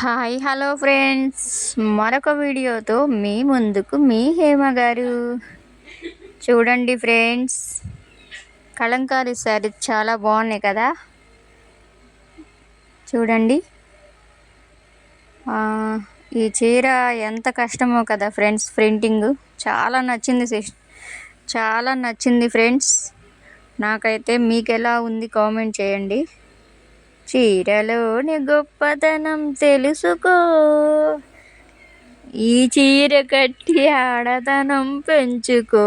Hi hello friends. మరొక వీడియోతో మీ ముందుకు మీ హేమ గారు. చూడండి ఫ్రెండ్స్ కలంకారీ శారీ చాలా బాగున్నాయి కదా? చూడండి. ఈ చీర ఎంత కష్టమో కదా ఫ్రెండ్స్ ప్రింటింగ్. చాలా నచ్చింది చాలా నచ్చింది ఫ్రెండ్స్. నాకైతే మీకు ఎలా ఉంది కామెంట్ చేయండి. చీరలోని గొప్పతనం తెలుసుకో. ఈ చీర కట్టి ఆడతనం పెంచుకో.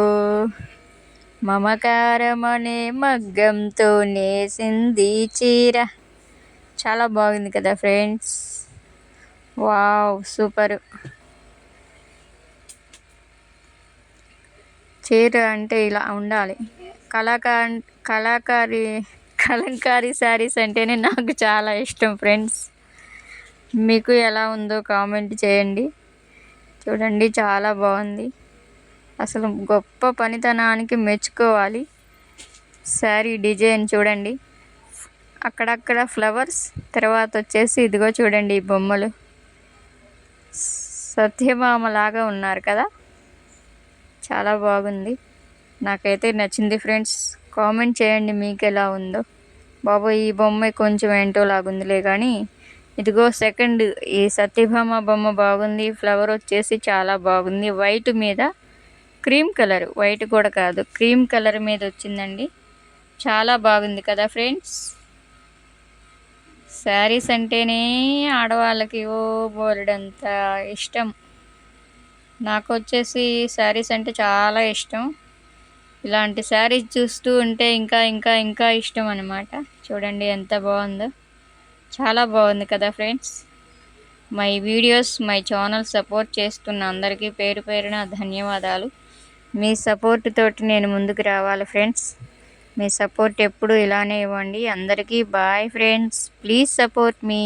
మమకారమనే మగ్గంతో నేసింది చీర. చాలా బాగుంది కదా ఫ్రెండ్స్. Wow super. చీర అంటే ఇలా ఉండాలి. కళాకారు కళాకారి కలంకారీ శారీస్ అంటేనే నాకు చాలా ఇష్టం ఫ్రెండ్స్. మీకు ఎలా ఉందో కామెంట్ చేయండి. చూడండి చాలా బాగుంది. అసలు గొప్ప పనితనానికి మెచ్చుకోవాలి. శారీ డిజైన్ చూడండి. అక్కడక్కడ ఫ్లవర్స్ తర్వాత వచ్చేసి ఇదిగో చూడండి ఈ బొమ్మలు. సత్యభామలాగా ఉన్నారు కదా. చాలా బాగుంది. నాకైతే నచ్చింది ఫ్రెండ్స్. కామెంట్ చేయండి మీకు ఎలా ఉందో. బాబు ఈ బొమ్మ కొంచెం ఏంటో లాగుందిలే కానీ ఇదిగో సెకండ్ ఈ సత్యభామ బొమ్మ బాగుంది ఫ్లవర్ వచ్చేసి చాలా బాగుంది. వైట్ మీద క్రీమ్ కలర్ వైట్ కూడా కాదు క్రీమ్ కలర్ మీద వచ్చిందండి. చాలా బాగుంది కదా ఫ్రెండ్స్. శారీస్ అంటేనే ఆడవాళ్ళకి ఓ బోలెడంత ఇష్టం. నాకు వచ్చేసి శారీస్ అంటే చాలా ఇష్టం. ఇలాంటి శారీస్ చూస్తూ ఉంటే ఇంకా ఇంకా ఇంకా ఇష్టం అనమాట చూడండి ఎంత బాగుందో. చాలా బాగుంది కదా friends. My videos my channel support చేస్తున్న అందరికీ పేరు పేరున ధన్యవాదాలు. మీ సపోర్ట్ తోటి నేను ముందుకు రావాలి ఫ్రెండ్స్. మీ సపోర్ట్ ఎప్పుడు ఇలానే ఇవ్వండి. అందరికీ bye friends. Please support me.